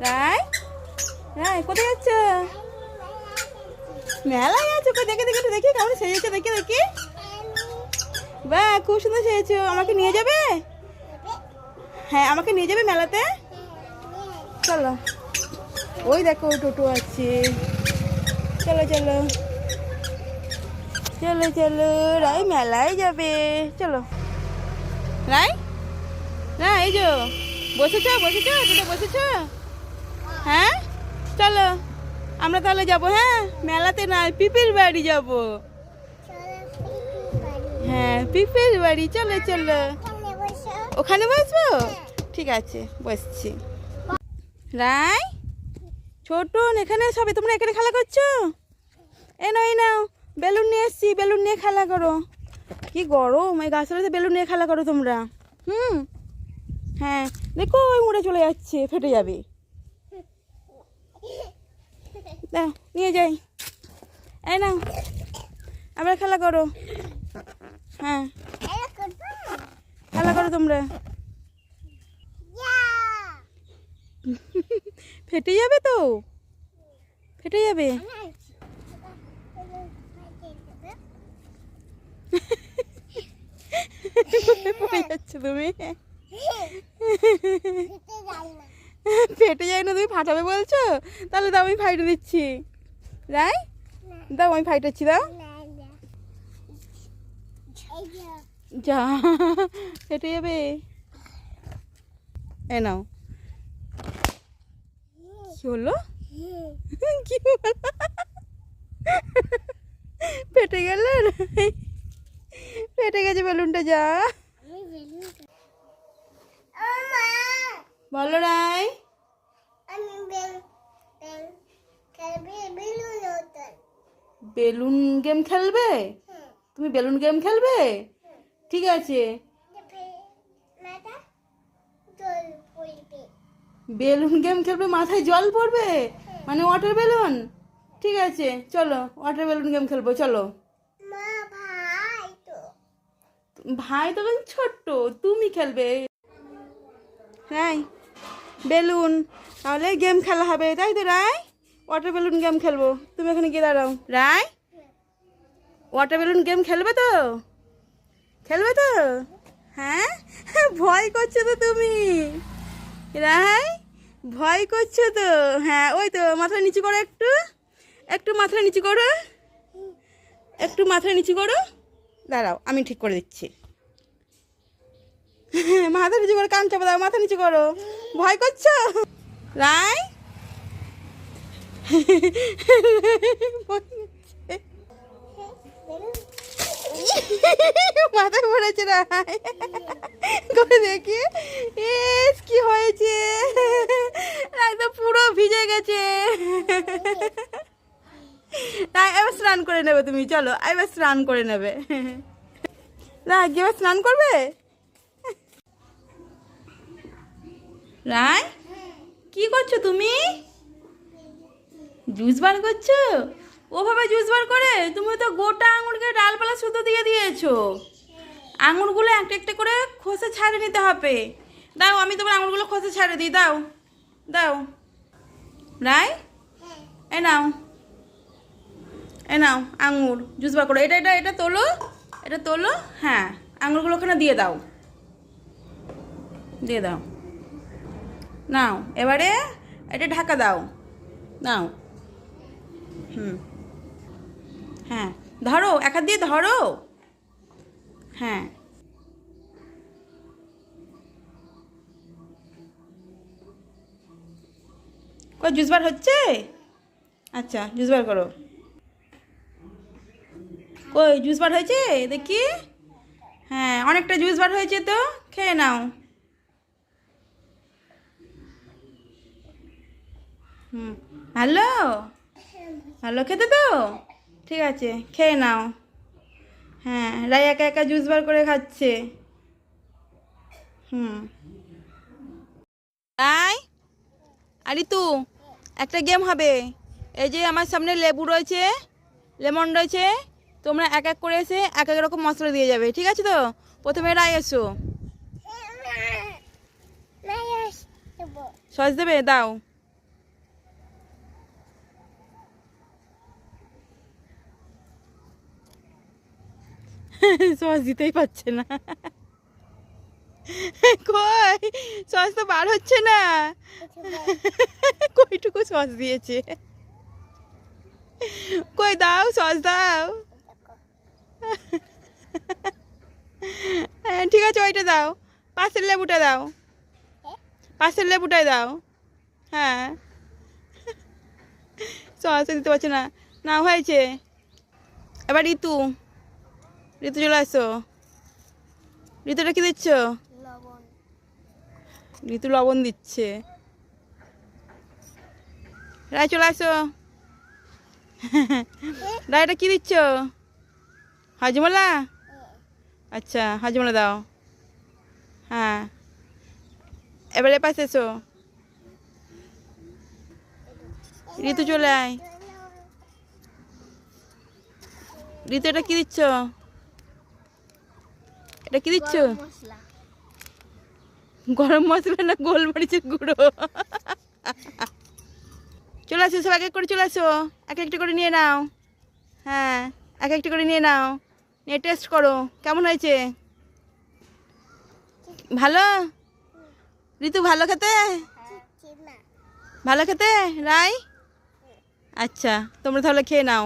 রাই রাই কোথায় যাচ্ছ? মেলায় আছো দেখে দেখে, একটু দেখি, কেমন সেজেছো, দেখে, দেখি। বা, খুব সুন্দর সেজেছো। আমাকে নিয়ে যাবে? হ্যাঁ আমাকে নিয়ে যাবে মেলাতে? চলো। ওই দেখো, টোটো আছে। চলো চলো। চলো চলো। রাই মেলায় যাবে। চলো। রাই না এই যো, বসেছ বসেছ? টোটো বসেছ? হ্যাঁ? চলো আমরা তাহলে যাব হ্যাঁ? মেলাতে নয় পিপির বাড়ি যাব। হ্যাঁ পিপির বাড়ি চলো চলো। ওখানে বসবো? ঠিক আছে বসছি। রাই ছোটন এখানে সবে তোমরা এখানে খেলা করছ? এ এই নাও বেলুন নিয়ে এসছি বেলুন নিয়ে খেলা করো। কি গরম এই গাছতলাতে বেলুন নিয়ে খেলা করো তোমরা। হুম? হ্যাঁ দেখো ওই উড়ে চলে যাচ্ছে ফেটে যাবে। দাও নিয়ে যাই। এই নাও আবার খেলা করো। হ্যাঁ খেলা করো তোমরা। ফেটে যাবে তো? ফেটে যাবে? তুমি? ফেটে যায় না, তুমি ফাটাবে বলছো? তাহলে দাও, আমি ফাইটে দিচ্ছি। রাই, দাও, আমি ফাইটাচ্ছি দাও। যা ফেটে যাবে। এ নাও। কি হলো? কি ফেটে গেল? ফেটে গেছে বেলুনটা, যা। বলো, রাই। বেলুন গেম খেলবে? তুমি বেলুন গেম খেলবে? ঠিক আছে। বেলুন গেম খেলবে মাথায় জল পড়বে? মানে ওয়াটার বেলুন? ঠিক আছে চলো ওয়াটার বেলুন গেম খেলব চলো। ভাই তো। ছোট্ট তুমি খেলবে। রাই বেলুন তাহলে গেম খেলা হবে তাই তো রাই? ওয়াটার বেলুন গেম খেলব। তুমি এখানে গিয়ে দাঁড়াও। রায় ওয়াটার বেলুন গেম খেলবে তো? খেলবে তো? হ্যাঁ? ভয় করছ তো তুমি। রায় ভয় করছ তো? হ্যাঁ ওই তো মাথা নিচু করো একটু। একটু মাথা নিচু করো। একটু মাথা নিচু করো। দাঁড়াও, আমি ঠিক করে দিচ্ছি। মাথা নিচু করো, কান চাপা দাও মাথা নিচু করো। ভয় করছ? রাই? ভয় করছে। মাথা পড়েছে করে দেখি। ইস কি হয়েছে? একদম পুরো ভিজে গেছে। তাই এবার স্নান করে নেবে তুমি, চলো। এবার স্নান করে নেবে। রায় এবার স্নান করবে? রায়, কি করছ তুমি? জুস বার করছ? ওভাবে জুস বার করে তুমি তো গোটা আঙুরকে ডালপালা শুদ্ধ দিয়ে দিয়েছ। আঙুরগুলো একটা একটা করে খোসা ছাড়ে নিতে হবে। দাও, আমি তোমার আঙুরগুলো খোসা ছাড়ে দিই, দাও দাও। রায়, এ নাও এ নাও আঙুর, জুস বার করো। এটা এটা এটা তোলো এটা তোলো হ্যাঁ আঙুরগুলো ওখানে দিয়ে দাও। দিয়ে দাও। নাও, এবারে এটা ঢাকা দাও। নাও। হুম। হ্যাঁ ধরো এক হাত দিয়ে ধরো। হ্যাঁ। কই, জুস বার হচ্ছে? আচ্ছা জুস বার করো। কই, জুস বার হয়েছে? দেখি। হ্যাঁ অনেকটা জুস বার হয়েছে তো, খেয়ে নাও। হুম, ভালো? ভালো খেতে তো? ঠিক আছে খেয়ে নাও। হ্যাঁ রাই একা একা জুস বার করে খাচ্ছে। হুম। রাই আরে তু একটা গেম হবে। এই যে আমার সামনে লেবু রয়েছে লেমন রয়েছে তোমরা এক এক করে এসে এক এক রকম মশলা দিয়ে যাবে ঠিক আছে তো? প্রথমে রাই এসো। সস দেবে? দাও। সস দিতেই পারছে না। কই? সস তো বার হচ্ছে না। কইটুকু সস দিয়েছে। কই দাও সস দাও। হ্যাঁ ঠিক আছে, ওইটা দাও। পাশের লেবুটা দাও। পাশের লেবুটাই দাও। হ্যাঁ। সস দিতে পারছে না। না, হয়েছে। এবার ঋতু। ঋতু চলে আসো ঋতুটা কি দিচ্ছ? ঋতু লবণ দিচ্ছে। রায় চলে আসো। রায়টা কি দিচ্ছ? হাজমলা? আচ্ছা হাজমলা দাও। হ্যাঁ। এবারে পাশে এসো। ঋতু চলে আয়। ঋতু এটা কি দিচ্ছ? এটা কি দিচ্ছ? গরম মশলা। না গোলমরিচের গুঁড়ো? চলে আসো সব এক এক করে চলে আসো। এক একটা করে নিয়ে নাও। হ্যাঁ এক একটা করে নিয়ে নাও। নিয়ে টেস্ট করো। কেমন হয়েছে? ভালো? ঋতু ভালো খেতে? ভালো খেতে? রাই? আচ্ছা তোমরা তাহলে খেয়ে নাও।